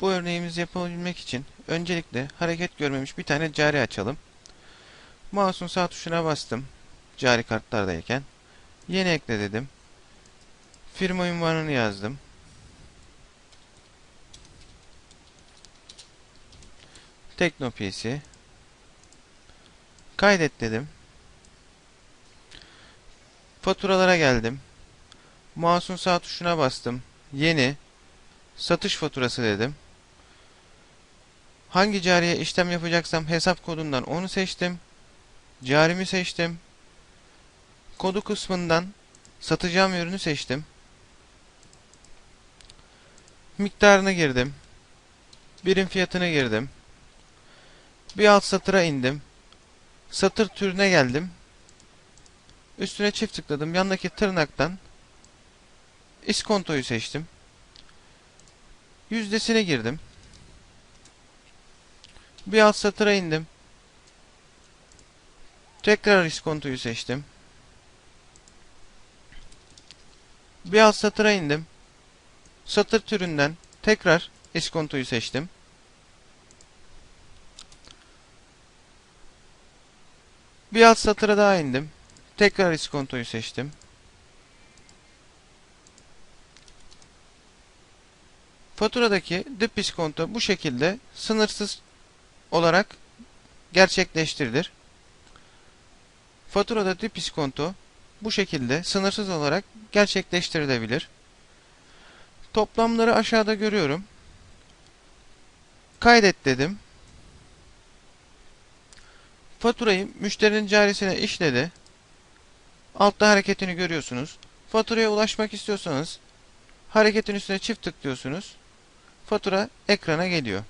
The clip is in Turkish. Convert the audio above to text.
Bu örneğimizi yapabilmek için öncelikle hareket görmemiş bir tane cari açalım. Mouse'un sağ tuşuna bastım. Cari kartlardayken. Yeni ekle dedim. Firma ünvanını yazdım. Teknopiyesi. Kaydet dedim. Faturalara geldim. Mouse'un sağ tuşuna bastım. Yeni. Satış faturası dedim. Hangi cariye işlem yapacaksam hesap kodundan onu seçtim. Carimi seçtim. Kodu kısmından satacağım ürünü seçtim. Miktarını girdim. Birim fiyatını girdim. Bir alt satıra indim. Satır türüne geldim. Üstüne çift tıkladım. Yandaki tırnaktan iskontoyu seçtim. Yüzdesine girdim. Bir alt satıra indim. Tekrar iskontoyu seçtim. Bir alt satıra indim. Satır türünden tekrar iskontoyu seçtim. Bir alt satıra daha indim. Tekrar iskontoyu seçtim. Faturadaki dip iskonto bu şekilde sınırsız olarak gerçekleştirilir. Faturada dip iskonto bu şekilde sınırsız olarak gerçekleştirilebilir. Toplamları aşağıda görüyorum. Kaydet dedim. Faturayı müşterinin carisine işledi. Altta hareketini görüyorsunuz. Faturaya ulaşmak istiyorsanız hareketin üstüne çift tıklıyorsunuz. Fatura ekrana geliyor.